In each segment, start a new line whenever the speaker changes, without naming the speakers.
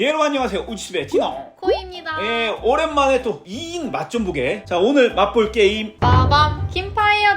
예, 여러분 안녕하세요. 우치집의 티노.
코입니다.
예, 오랜만에 또 2인 맛 좀 보게. 자, 오늘 맛볼 게임
빠밤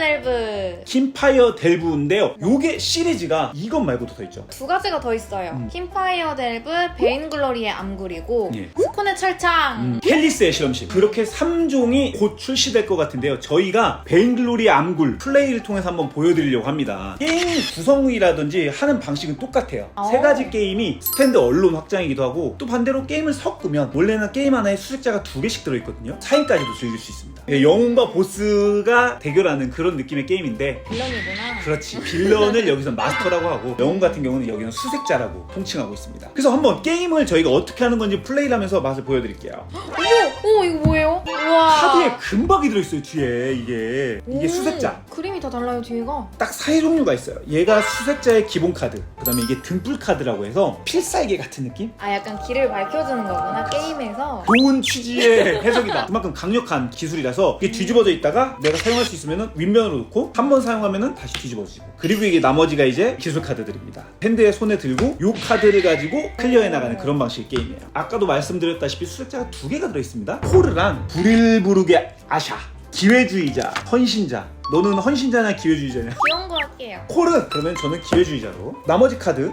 델브
킴파이어 델브인데요. 요게 시리즈가 이것 말고도 더 있죠.
두 가지가 더 있어요.
음.
킴파이어 델브 베인글로리의 암굴이고
예.
스콘의 철창.
음, 캘리스의 실험실. 그렇게 3종이 곧 출시될 것 같은데요. 저희가 베인글로리 암굴 플레이를 통해서 한번 보여드리려고 합니다. 게임 구성이라든지 하는 방식은 똑같아요.
오.
세 가지 게임이 스탠드 언론 확장이기도 하고 또 반대로 게임을 섞으면 원래는 게임 하나에 수색자가 두 개씩 들어있거든요. 4인까지도 즐길 수 있습니다. 예, 영웅과 보스가 대결하는 그런 느낌의 게임인데
빌런이구나.
그렇지 빌런을 여기서 마스터라고 하고 영웅 같은 경우는 여기는 수색자라고 통칭하고 있습니다 그래서 한번 게임을 저희가 어떻게 하는 건지 플레이를 하면서 맛을 보여드릴게요
오, 오 이거 뭐예요? 우와.
카드에 금박이 들어있어요 뒤에 이게 이게
오,
수색자
그림이 다 달라요 뒤가.
딱세 종류가 있어요 얘가 수색자의 기본 카드 그 다음에 이게 등불 카드라고 해서 필살기 같은 느낌?
아 약간 길을 밝혀주는 거구나 게임에서.
좋은 취지의 해석이다. 그만큼 강력한 기술이라서 이게 뒤집어져 있다가 내가 사용할 수 있으면 윗면 으로 놓고 한 번 사용하면 다시 뒤집어지고 그리고 이게 나머지가 이제 기술 카드들입니다. 핸드에 손에 들고 이 카드를 가지고 클리어해 나가는 그런 방식의 게임이에요. 아까도 말씀드렸다시피 수색자가 두 개가 들어있습니다. 포르랑 브릴부르게 아샤 기회주의자 헌신자 너는 헌신자냐 기회주의자냐
귀여운 거 할게요.
코르 그러면 저는 기회주의자로 나머지 카드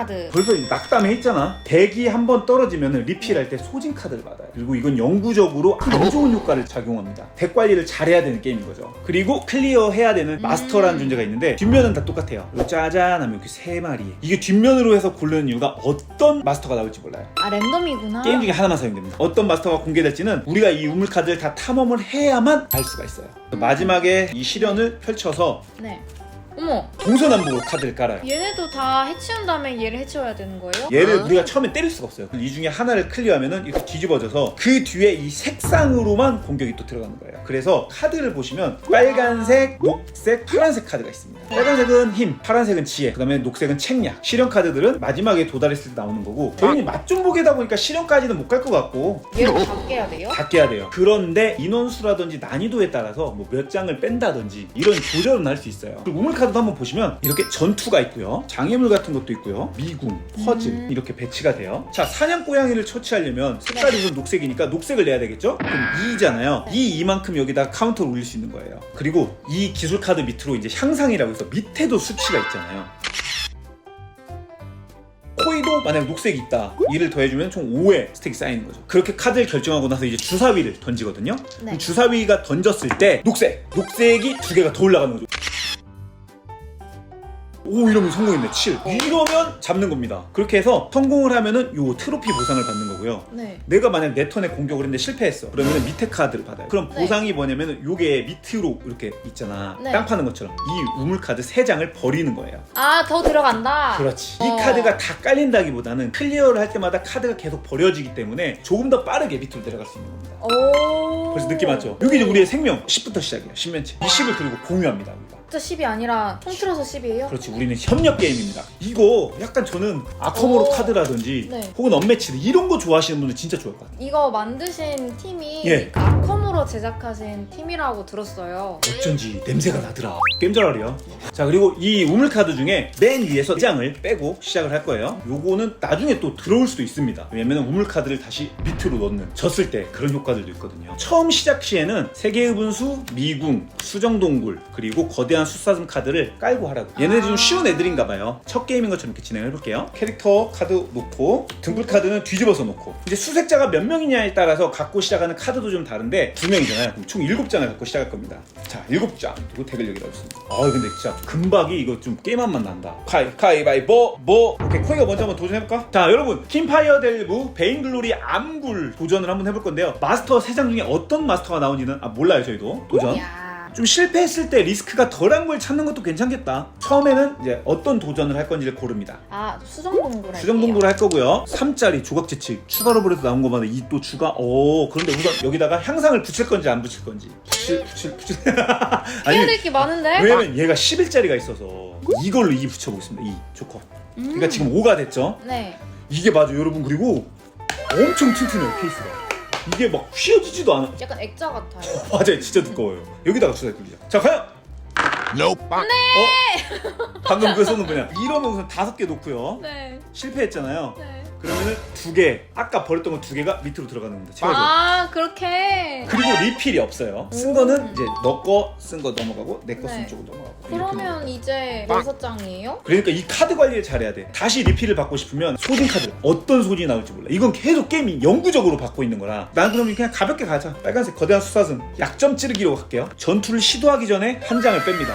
카드.
벌써 낙담해 있잖아. 대기 한 번 떨어지면 리필할 때 소진 카드를 받아요. 그리고 이건 영구적으로 안 좋은 효과를 작용합니다. 덱 관리를 잘해야 되는 게임인 거죠. 그리고 클리어 해야 되는 마스터라는 존재가 있는데 뒷면은 다 똑같아요. 이거 짜잔 하면 이렇게 세 마리. 이게 뒷면으로 해서 고르는 이유가 어떤 마스터가 나올지 몰라요.
아 랜덤이구나.
게임 중에 하나만 사용됩니다. 어떤 마스터가 공개될지는 우리가 이 우물 카드를 다 탐험을 해야만 알 수가 있어요. 마지막에 이 시련을 펼쳐서
네. 어머
동서남북으로 카드를 깔아요.
얘네도 다 해치운 다음에 얘를 해치워야 되는 거예요?
얘를 우리가 처음에 때릴 수가 없어요. 이 중에 하나를 클리어하면은 이렇게 뒤집어져서 그 뒤에 이 색상으로만 공격이 또 들어가는 거예요. 그래서 카드를 보시면 빨간색, 녹색, 파란색 카드가 있습니다. 빨간색은 힘, 파란색은 지혜, 그다음에 녹색은 책략. 실현 카드들은 마지막에 도달했을 때 나오는 거고 저희는 맛 좀 보게다 보니까 실현까지는 못 갈 것 같고
얘를 다 깨야 돼요?
다 깨야 돼요. 그런데 인원수라든지 난이도에 따라서 뭐 몇 장을 뺀다든지 이런 조절은 할 수 있어요. 그리고 우물 카드 도 한번 보시면 이렇게 전투가 있고요. 장애물 같은 것도 있고요. 미궁, 퍼즐
음.
이렇게 배치가 돼요. 자, 사냥 고양이를 처치하려면 색깔이 우선 녹색이니까 녹색을 내야 되겠죠? 그럼 2잖아요. 이 이만큼 여기다 카운터를 올릴 수 있는 거예요. 그리고 이 기술 카드 밑으로 이제 향상이라고 해서 밑에도 수치가 있잖아요. 코이도 만약 녹색이 있다. 이를 더해주면 총 5의 스택이 쌓이는 거죠. 그렇게 카드를 결정하고 나서 이제 주사위를 던지거든요.
네.
그럼 주사위가 던졌을 때 녹색, 녹색이 두 개가 더 올라가는 거죠. 오 이러면 성공했네 7 이러면 잡는 겁니다 그렇게 해서 성공을 하면은 요 트로피 보상을 받는 거고요
네.
내가 만약 내 턴에 공격을 했는데 실패했어 그러면 밑에 카드를 받아요 그럼
네.
보상이 뭐냐면 요게 밑으로 이렇게 있잖아
네.
땅 파는 것처럼 이 우물 카드 3장을 버리는 거예요
아 더 들어간다.
그렇지.
어.
이 카드가 다 깔린다기보다는 클리어를 할 때마다 카드가 계속 버려지기 때문에 조금 더 빠르게 밑으로 내려갈 수 있는 겁니다.
오.
벌써 느낌 왔죠? 여기 이제 우리의 생명 10부터 시작이에요. 10면체. 이 10을 그리고 공유합니다. 우리가.
진짜 10이 아니라 통틀어서 10이에요?
그렇지. 우리는 협력 게임입니다. 이거 약간 저는 아커모로
오.
카드라든지
네.
혹은 언매치드 이런 거 좋아하시는 분들 진짜 좋아할 것 같아요.
이거 만드신 팀이
예.
아컴으로 제작하신 팀이라고 들었어요.
어쩐지 냄새가 나더라. 게임잘알이야. 자 그리고 이 우물 카드 중에 맨 위에서 장을 빼고 시작을 할 거예요. 요거는 나중에 또 들어올 수도 있습니다. 왜냐면 우물 카드를 다시 밑으로 넣는 졌을 때 그런 효과들도 있거든요. 처음 시작 시에는 세계의 분수, 미궁, 수정동굴 그리고 거대한 수사슴 카드를 깔고 하라고. 얘네들 좀
아.
쉬운 애들인가 봐요. 첫 게임인 것처럼 이렇게 진행을 해볼게요. 캐릭터 카드 놓고 등불 카드는 뒤집어서 놓고 이제 수색자가 몇 명이냐에 따라서 갖고 시작하는 카드도 좀 다른데 두 명이잖아요. 그럼 총 일곱 장을 갖고 시작할 겁니다. 자, 일곱 장 그리고 대결 여기라고 있습니다. 아 근데 진짜 금박이 이거 좀 게임한 맛 난다. 카이 카이 바이보 뭐 오케이 코이가 먼저 한번 도전해볼까? 자 여러분 킴파이어 델브 베인글로리 암굴 도전을 한번 해볼 건데요. 마스터 세 장 중에 어떤 마스터가 나오는지는 아 몰라요 저희도 도전.
이야.
좀 실패했을 때 리스크가 덜한 걸 찾는 것도 괜찮겠다. 처음에는 이제 어떤 도전을 할 건지를 고릅니다.
아 수정동굴 할게요.
수정동굴 할 거고요. 3짜리 조각 재치 추가로 보내서 나온 것마다 이 또 추가. 오 그런데 우선 여기다가 향상을 붙일 건지 안 붙일 건지. 붙일 붙일 붙일. 아니
될게 많은데?
왜냐면 얘가 11짜리가 있어서 이걸로 2 붙여보겠습니다. 2 조커. 그러니까 지금 5가 됐죠.
네.
이게 맞아 여러분 그리고 엄청 튼튼해요 케이스가. 이게 막 휘어지지도 않아.
약간 액자 같아요.
맞아요 진짜 두꺼워요. 여기다가 주사위 돌리자. 자 과연
Nope.
어? 방금 그 손은 뭐냐? 이러면 우선 다섯 개 놓고요.
네.
실패했잖아요.
네.
그러면은 두 개, 아까 버렸던 거두 개가 밑으로 들어가는 겁니다. 채워져.
아 그렇게.
그리고 리필이 없어요. 쓴 거는 이제 너 거 쓴 거 넘어가고 내 거 쓴
네.
쪽으로 넘어가고. 이렇게 넘어가요.
그러면 이제 여섯 장이에요?
그러니까 이 카드 관리를 잘해야 돼. 다시 리필을 받고 싶으면 소진 카드 어떤 소진이 나올지 몰라. 이건 계속 게임이 영구적으로 받고 있는 거라. 난 그러면 그냥 가볍게 가자. 빨간색 거대한 수사슴 약점 찌르기로 갈게요. 전투를 시도하기 전에 한 장을 뺍니다.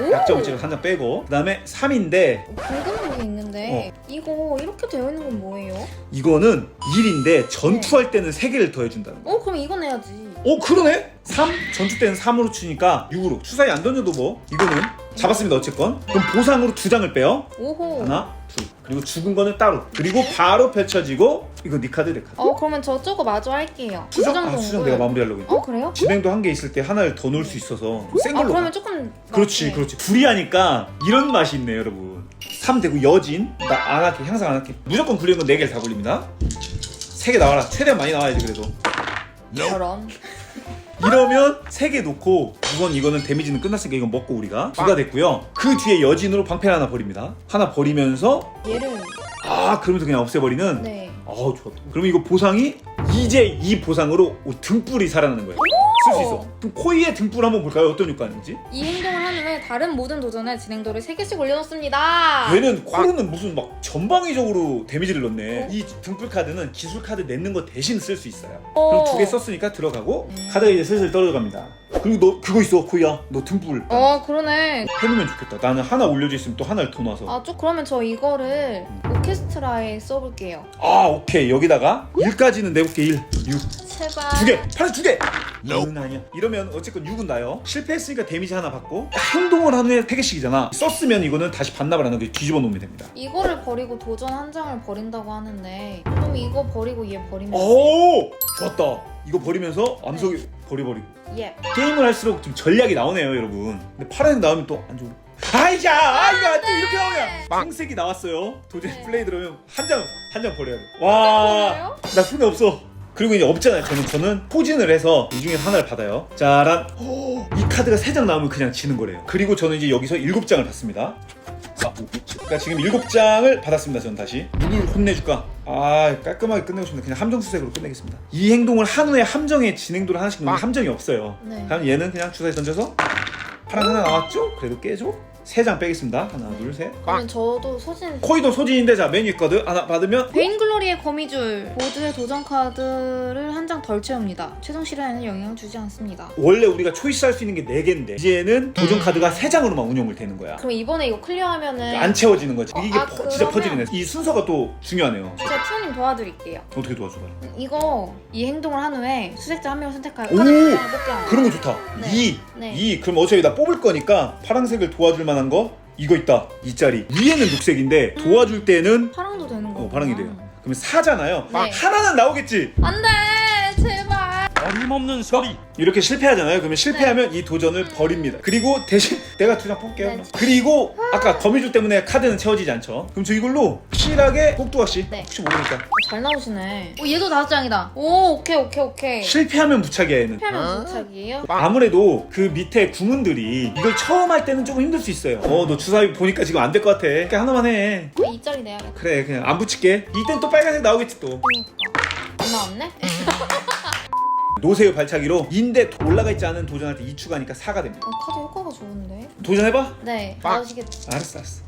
오!
약점을 찌르 한장 빼고 그다음에 3인데
궁금한 게 있는데
어.
이거 이렇게 되어 있는 건 뭐예요?
이거는 1인데 전투할 때는 3개를 더해준다는 거.
어 그럼 이건 해야지.
오 그러네? 3 전투 때는 3으로 추니까 6으로 추사위 안 던져도 뭐 이거는 잡았습니다 어쨌건 그럼 보상으로 두 장을 빼요
오호.
하나 둘 그리고 죽은 거는 따로 그리고 바로 펼쳐지고 이거 네 카드 내 카드
어 그러면 저 저거 마저 할게요.
수정? 아. 수정 내가 마무리하려고 했는데
어 그래요?
진행도 한 개 있을 때 하나를 더 넣을 수 있어서 센
아
걸로
그러면
가.
조금
그렇지
낫게.
그렇지 둘이 하니까 이런 맛이 있네요 여러분 3 되고 여진 나 안 할게 항상 안 할게 무조건 굴리는 건 4개를 다 굴립니다 3개 나와라 최대한 많이 나와야지 그래도
저런.
이러면 세 개 놓고 우선 이거는 데미지는 끝났으니까 이건 먹고 우리가 두가 됐고요. 그 뒤에 여진으로 방패 하나 버립니다. 하나 버리면서
얘를
아 그러면서 그냥 없애버리는.
네.
아우 좋았다. 그러면 이거 보상이 이제 이 보상으로 등불이 살아나는 거예요. 쓸수 있어. 그럼 코이의 등불 한번 볼까요? 어떤 효과인지?
이 행동을 한 후에 다른 모든 도전에 진행도를 3개씩 올려놓습니다.
얘는 코르는 무슨 막 전방위적으로 데미지를 넣네.
어?
이 등불 카드는 기술 카드 내는 거 대신 쓸 수 있어요.
어.
그럼 두 개 썼으니까 들어가고
음.
카드가 이제 슬슬 떨어져갑니다. 그리고 너 그거 있어 코이야. 너 등불.
어 그러네.
해놓으면 좋겠다. 나는 하나 올려져 있으면 또 하나를 더 놔서.
아 좀 그러면 저 이거를 오케스트라에 써볼게요.
아, 오케이. 여기다가 1까지는 내볼게. 1, 6.
제발.
두 개! 파란 두 개! 는 아니야. 이러면 어쨌건 6은 나요. 실패했으니까 데미지 하나 받고 행동을 한 후에 3개씩이잖아. 썼으면 이거는 다시 반납을 안 하고 뒤집어 놓으면 됩니다.
이거를 버리고 도전 한 장을 버린다고 하는데 그럼 이거 버리고 얘 버리면
오! 좋았다. 이거 버리면서 암석이 버려버리고.
예.
게임을 할수록 좀 전략이 나오네요, 여러분. 근데 파란색 나오면 또 안 좋고. 아이자! 아이가 또 이렇게 나오냐! 황색이 나왔어요. 도저히
네.
플레이 들어오면 한 장, 한 장 버려야 돼. 와!
버려요?
나 손에 없어. 그리고 이제 없잖아요. 저는 저는 포진을 해서 이 중에서 하나를 받아요. 짜란. 이 카드가 세장 나오면 그냥 지는 거래요. 그리고 저는 이제 여기서 일곱 장을 받습니다. 아, 그러니까 지금 일곱 장을 받았습니다. 저는 다시 누굴 혼내줄까? 아 깔끔하게 끝내고 싶은데 그냥 함정 수색으로 끝내겠습니다. 이 행동을 한 후에 함정의 진행도를 하나씩 넣는 함정이 없어요.
네.
그럼 얘는 그냥 주사위 던져서 파란 하나 나왔죠? 그래도 깨죠? 세 장 빼겠습니다. 하나, 둘, 셋.
그러면 저도 소진
코이도 소진인데 자 메뉴 카드 하나 받으면
베인글로리의 거미줄 보드의 도전 카드를 한 장 덜 채웁니다. 최종 실현에는 영향을 주지 않습니다.
원래 우리가 초이스 할 수 있는 게 4개인데 이제는 도전 카드가 3장으로만 운영을 되는 거야
그럼 이번에 이거 클리어하면은
안 채워지는 거지
어,
이게
아,
퍼- 진짜
그러면-
퍼지네 이 순서가 또 중요하네요
제가 프로님 도와드릴게요.
어떻게 도와줘봐요
이거 이 행동을 한 후에 수색자 한 명을 선택하여
오!
카드 한 장을 뽑게 합니다.
그런 거 좋다
네.
2
네.
2 그럼 어차피 나 뽑을 거니까 파란색을 도와줄 만한 거 이거 있다 2짜리 위에는 녹색인데 도와줄 때는
파랑도 되는 거.
어, 파랑이 돼요 그러면 4잖아요
네.
하나는 나오겠지
안돼 제발.
어림없는 소리
이렇게 실패하잖아요. 그러면 실패하면 이 도전을 버립니다. 그리고 대신 내가 두 장 뽑게요.
네.
그리고 아까 거미줄 때문에 카드는 채워지지 않죠. 그럼 저 이걸로 확실하게 꼭두각시
네.
혹시 모르니까
어, 잘 나오시네. 오 얘도 다섯 장이다. 오 오케이 오케이 오케이.
실패하면 얘는.
실패하면 도착이에요.
아무래도 그 밑에 궁은들이 이걸 처음 할 때는 조금 힘들 수 있어요. 어 너 주사위 보니까 지금 안 될 것 같아. 그러니까 하나만 해.
어, 이 짜리 내야겠다.
그래 그냥 안 붙일게. 이땐 또 빨간색 나오겠지 또.
그러니까. 안 나왔네?
노세요 발차기로 인데 올라가 있지 않은 도전할 때 2추가니까 4가 됩니다.
어, 카드 효과가 좋은데?
도전해봐.
네, 나오시겠.
알았어 알았어.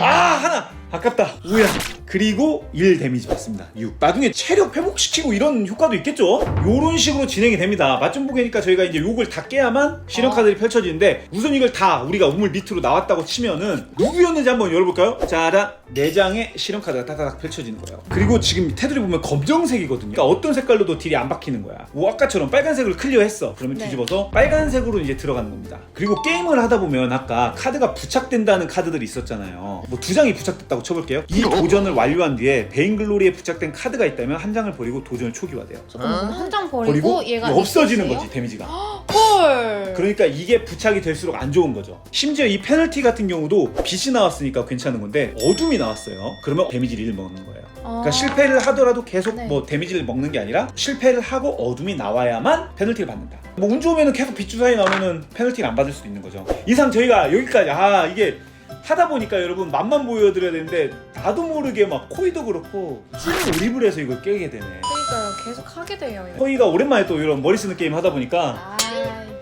아 하나! 아깝다. 우야. 그리고 1 데미지 받습니다. 6 나중에 체력 회복시키고 이런 효과도 있겠죠? 요런 식으로 진행이 됩니다. 맛좀 보게니까 저희가 이제 요걸 다 깨야만 실현
어.
카드들이 펼쳐지는데 우선 이걸 다 우리가 우물 밑으로 나왔다고 치면은 누구였는지 한번 열어볼까요? 짜란 4장의 실현 카드가 따다닥 펼쳐지는 거예요. 그리고 지금 테두리 보면 검정색이거든요. 그러니까 어떤 색깔로도 딜이 안 박히는 거야. 뭐 아까처럼 빨간색을 클리어했어. 그러면
네.
뒤집어서 빨간색으로 이제 들어가는 겁니다. 그리고 게임을 하다 보면 아까 카드가 부착된다는 카드들이 있었잖아요. 뭐 두 장이 부착됐다고 쳐볼게요. 이 도전을 완료한 뒤에 베인글로리에 부착된 카드가 있다면 한 장을 버리고 도전을 초기화돼요.
잠깐만, 한장 버리고,
버리고
얘가
없어지는
있었어요?
거지 데미지가.
헐.
그러니까 이게 부착이 될수록 안 좋은 거죠. 심지어 이 페널티 같은 경우도 빛이 나왔으니까 괜찮은 건데 어둠이 나 왔어요. 그러면 데미지를 1 먹는 거예요. 그러니까
아.
실패를 하더라도 계속
네.
뭐 데미지를 먹는 게 아니라 실패를 하고 어둠이 나와야만 페널티를 받는다. 뭐 운 좋으면 계속 빛 주사위 나오면은 페널티를 안 받을 수도 있는 거죠. 이상 저희가 여기까지 아 이게 하다 보니까 여러분 맛만 보여드려야 되는데 나도 모르게 막 코이도 그렇고 찐 몰입을 해서 이걸 깨게 되네
그러니까요. 계속 하게 돼요. 이거.
코이가 오랜만에 또 이런 머리 쓰는 게임 하다 보니까
아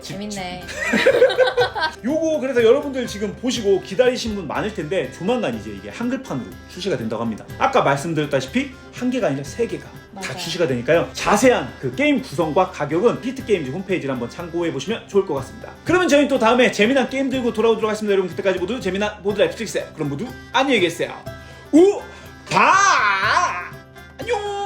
재밌네.
요거 그래서 여러분들 지금 보시고 기다리신 분 많을 텐데 조만간 이제 이게 한글판으로 출시가 된다고 합니다. 아까 말씀드렸다시피 한 개가 아니라 세 개가 다
맞아요.
출시가 되니까요. 자세한 그 게임 구성과 가격은 히트게임즈 홈페이지를 한번 참고해 보시면 좋을 것 같습니다. 그러면 저희는 또 다음에 재미난 게임 들고 돌아오도록 하겠습니다. 여러분 그때까지 모두 재미난 모두 라이프 스틱스 그럼 모두 안녕히 계세요. 우 바 안녕.